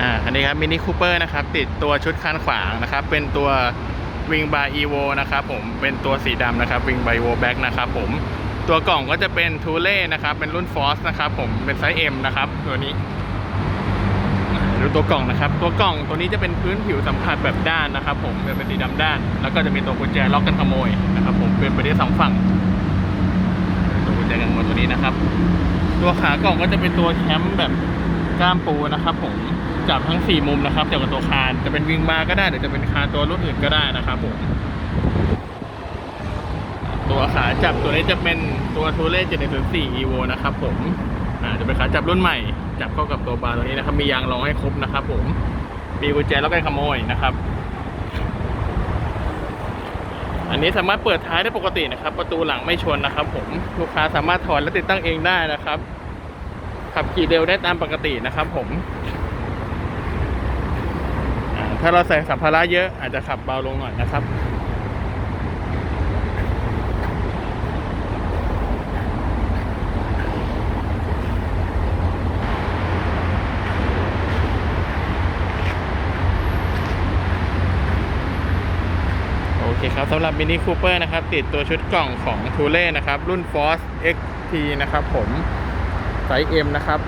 อ่าคันนี้ครับมินิคูเปอร์นะครับ ติดตัวชุดคานขวางนะครับ เป็นตัววิงบา e v o นะครับผม เป็นตัวสีดำนะครับวิงบา e v o Black นะครับผม ตัวกล่องก็จะเป็นทูเล่นะครับ เป็นรุ่น Force นะครับผม เป็นไซส์ M นะครับ ตัวนี้ดูตัวกล่องนะครับ ตัวกล่องตัวนี้จะเป็นพื้นผิวสัมผัสแบบด้านนะครับ ผมเป็นสีดำด้าน แล้วก็จะมีตัวกุญแจล็อกกันขโมยนะครับ ผมเป็นไปได้สองฝั่ง ตัวกุญแจกันขโมยตัวนี้นะครับ ตัวขากล่องก็จะเป็นตัวแคมป์แบบกล้ามปูนะครับ ผม จับทั้ง 4 มุมนะครับจับกับตัวคานจะเป็นวิงบาร์ก็ได้หรือจะเป็นคานตัวรุ่นอื่นก็ได้นะครับผมตัวขาจับตัวนี้จะเป็นตัวทูเล่714 evo นะครับผมอ่าจะเป็นขาจับรุ่นใหม่ จับเข้ากับตัวบาร์ตัวนี้นะครับมียางรองให้ครบนะครับผมมีกุญแจแล้วก็ขโมยนะครับ อันนี้สามารถเปิดท้ายได้ปกตินะครับ ประตูหลังไม่ชนนะครับ ผมลูกค้าสามารถถอดและติดตั้งเองได้นะครับ ขับขี่เร็วได้ตามปกตินะครับ ผม ถ้าเราใส่สัมภาระเยอะอาจจะขับเบาลงหน่อยนะครับโอเคครับสำหรับมินิคูเปอร์นะครับ ติดตัวชุดกล่องของทูเล่นะครับ รุ่น Force XT นะครับผม ไซส์ M นะครับ